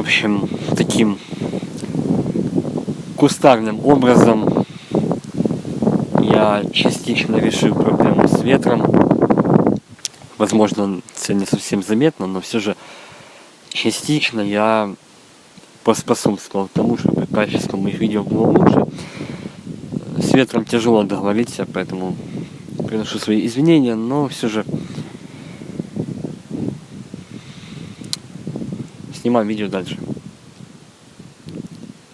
общем, таким кустарным образом я частично решил проблему с ветром. Возможно, это не совсем заметно, но все же частично я поспособствовал тому, чтобы качество моих видео было лучше. С ветром тяжело договориться, поэтому приношу свои извинения, но все же снимаем видео дальше.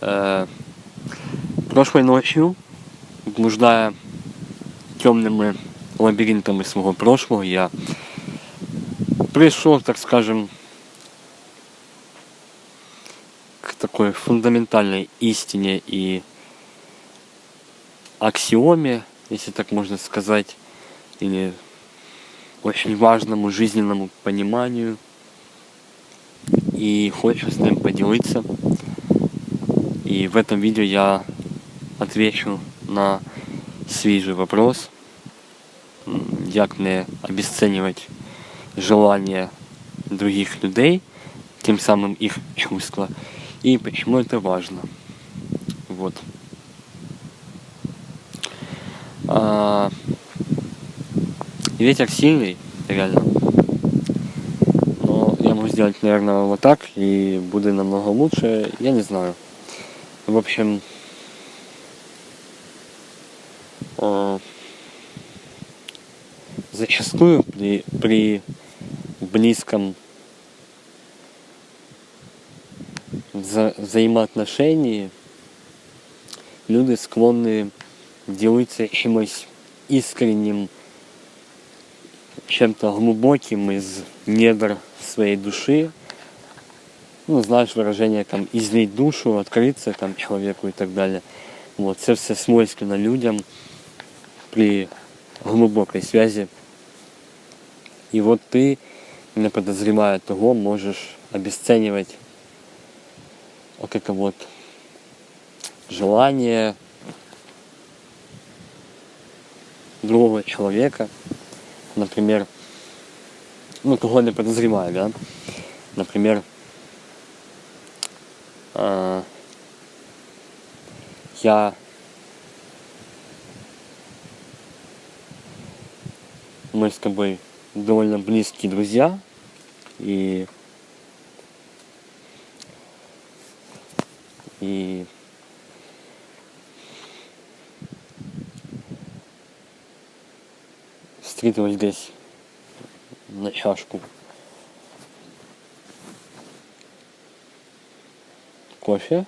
Э, прошлой ночью, блуждая темными лабиринтами своего прошлого, я пришел, так скажем, к такой фундаментальной истине и аксиоме, если так можно сказать, или очень важному жизненному пониманию. И хочу с ним поделиться. И в этом видео я отвечу на свежий вопрос, як не обесценивать желания других людей, тем самым их чувства, и почему это важно. Вот. А, ветер сильный, реально. Сделать, наверное, вот так, и будет намного лучше. Я не знаю. В общем, зачастую при, при близком вза взаимоотношении люди склонны делиться чимось искренним, чем-то глубоким из недр своей души. Ну, знаешь выражение там излить душу, открыться там человеку и так далее. Вот, це все свойственно людям при глубокой связи. И вот ты, не подозревая того, можешь обесценивать вот это вот желание другого человека, например, ну, кого не подозреваю, да, например, э, я мы с тобой довольно близкие друзья, и встретилась здесь на чашку кофе.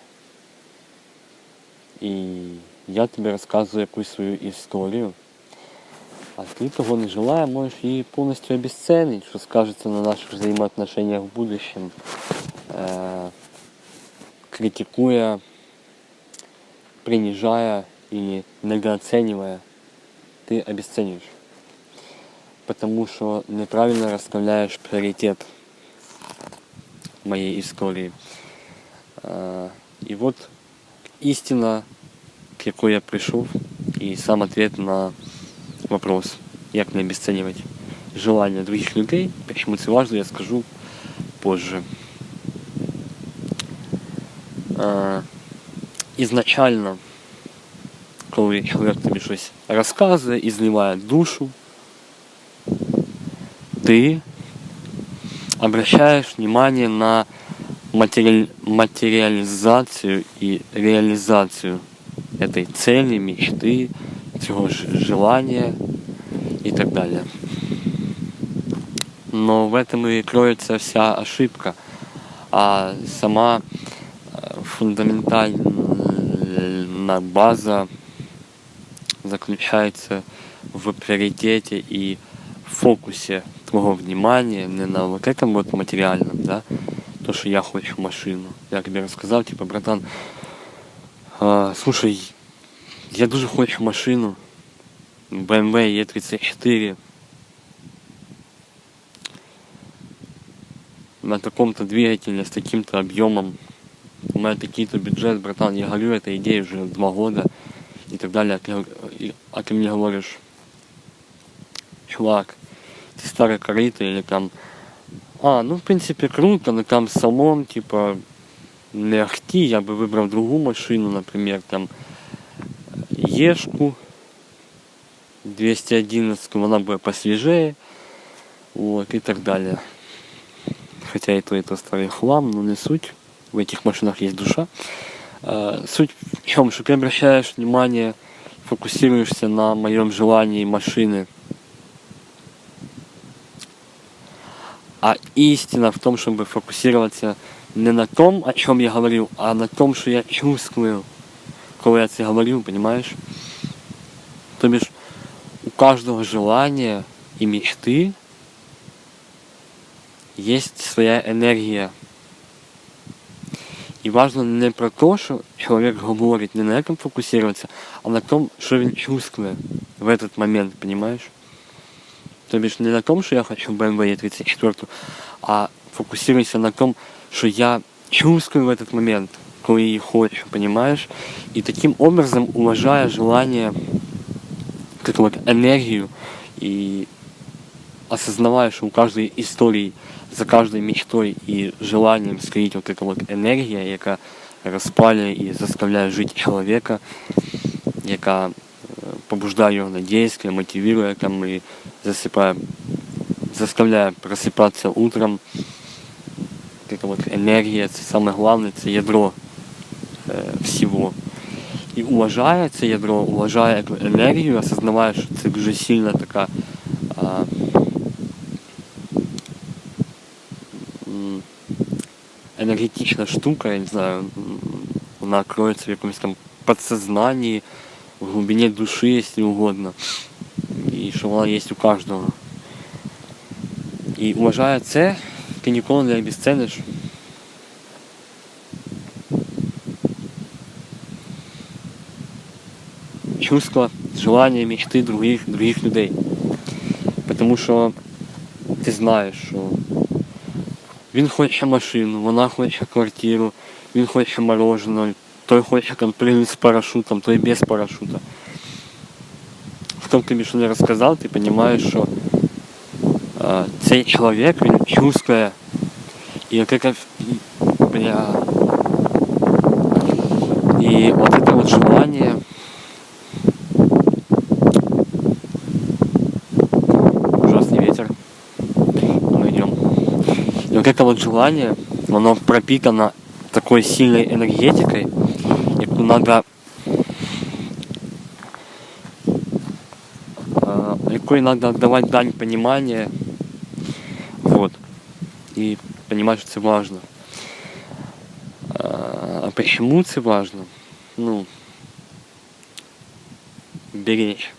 И я тебе рассказываю якусь свою историю. А ты того не желая, можешь її полностью обесценить, что скажется на наших взаимоотношениях в будущем, э, критикуя, принижая или недооценивая, ты обесценишь Потому что неправильно расставляешь приоритет моей истории. Э, и вот истина, к якой я пришел, и сам ответ на вопрос, як не обесценивать желания других людей. Почему это важно, я скажу позже. А, изначально, коли чоловік тобі щось розказує і зливає душу, ты обращаешь внимание на матери... материализацию и реализацию этой цели, мечты, цього желания и так далее. Но в этом и кроется вся ошибка. А сама э, фундаментальная база заключается в приоритете и фокусе твоего внимания не на вот этом вот материальном, да, то, что я хочу машину. Я тебе рассказал, типа, братан, э, слушай, я дуже хочу машину. BMW E34. На таком-то двигателе, с таким-то объемом. У меня такие-то бюджет, братан. Я говорю этой идее уже два года и так далее. А ты мне говоришь, чувак, ты старый корыто или там А, ну в принципе круто, но там салон, типа, не ахти, я бы выбрал другую машину, например, там Ешку 211, она бы посвежее, вот, и так далее. Хотя и то, и то старый хлам, но не суть. В этих машинах есть душа. А, суть в чем, что ты обращаешь внимание, фокусируешься на моем желании машины. А истина в том, чтобы фокусироваться не на том, о чем я говорил, а на том, что я чувствую, когда я це говорил, понимаешь? То бишь, у каждого желания и мечты есть своя энергия. И важно не про то, что человек говорит, не на этом фокусироваться, а на том, что он чувствует в этот момент, понимаешь? То бишь не на том, что я хочу BMW E34, а фокусируйся на том, что я чувствую в этот момент, коли її хочу, понимаешь? И таким образом, уважая желание, как вот энергию и осознавая, что у каждой истории, за каждой мечтой и желанием стоит вот эта вот энергия, яка розпалює і заставляє жити чоловіка, яка е, побуждає його на дійство, мотивує там і засипає, заставляє просипатися утром. Эта вот энергия, это самое главное, это ядро э, всего. И уважая це ядро, уважая эту энергию, осознавая, що це дуже сильна така а, м, энергетичная штука, я не знаю, она кроется в там подсознании, в глубине души, если угодно. І що вона є у кожного. І уважая це, ти ніколи не обесцениш. Чувства, желания, мечты других, других людей. Потому що ти знаєш, що він хоче машину, вона хоче квартиру, він хоче мороженого, той хоче прыгнуть з парашутом, той без парашута. Хто б тобі що не розказав, ти розумієш, що а, цей чоловік він чувствує и вот это бля и вот это вот желание ужасный ветер мы идем и вот это вот желание оно пропитано такой сильной энергетикой яку надо а, якой надо отдавать дань понимания вот и понимать, что это важно. А почему это важно? Ну, беречь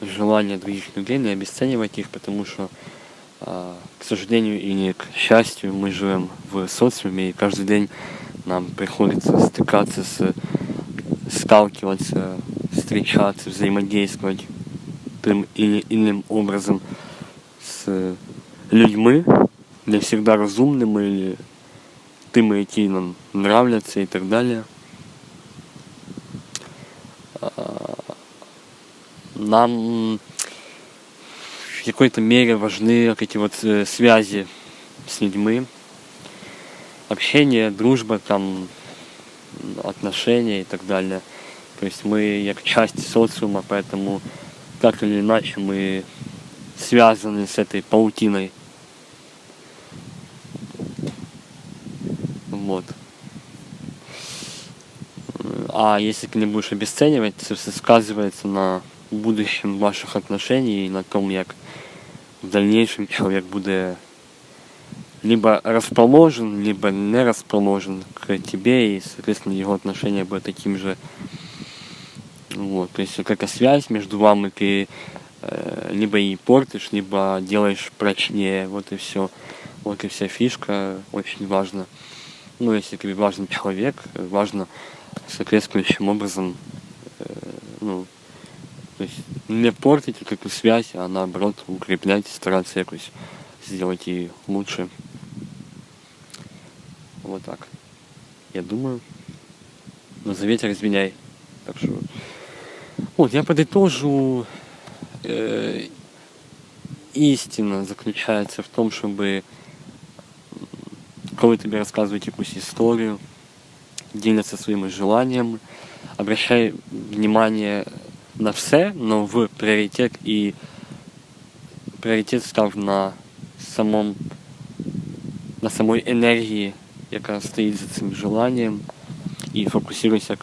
желание других людей, не обесценивать их, потому что, а, к сожалению или к счастью, мы живем в социуме, и каждый день нам приходится стыкаться с, сталкиваться, встречаться, взаимодействовать тем или иным образом с людьми, не всегда розумними, или тими, які нам нравляться і так далі. Нам в какой-то мере важны эти вот э, связи с людьми, общение, дружба, там, отношения и так далее. То есть мы как часть социума, поэтому так или иначе мы связаны с этой паутиной. Вот. А если ты не будешь обесценивать, это все сказывается на будущем ваших отношений и на том, як в дальнейшем человек будет либо расположен, либо не расположен к тебе, и, соответственно, его отношение будет таким же. Вот, то есть какая связь между вами, ты э, либо и портишь, либо делаешь прочнее, вот и все. Вот и вся фишка, очень важно. Ну, если тебе важен человек, важно соответствующим образом, э, ну, то есть не портить эту связь, а наоборот укреплять, стараться якось сделать ее лучше. Вот так. Я думаю. Но за ветер изменяй. Так что. Вот, я подытожу. Э, істина заключається в тому, щоб м, коли тобі розказують якусь історію, діляться своїми желаннями, обращай внимание на все, но в пріоритет і пріоритет став на самом на самой енергії, яка стоїть за цим желанням, і фокусируйся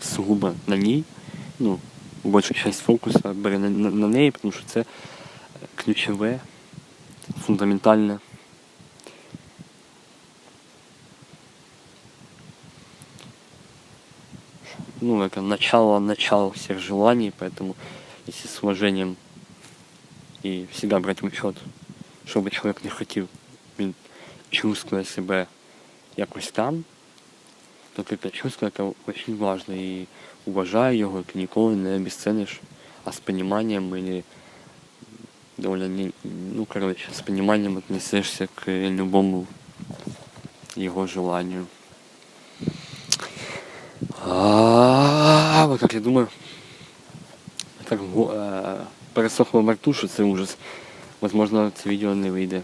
сугубо на ній. Ну, більшу часть фокусу бери на, на, на неї, тому що це ключове, фундаментальне. Ну, это начало, начало всех желаний, поэтому если с уважением и всегда брать в учет, що би чоловік не хотів, він чувствує себе якось там, то це чувство це дуже важливо і уважай його, ти ніколи не обесцениш, а з пониманием или довольно не, ну короче, с пониманием отнесешься к любому его желанию. А, вот как я думаю, так е, пересохло во це ужас. Возможно, це відео не вийде.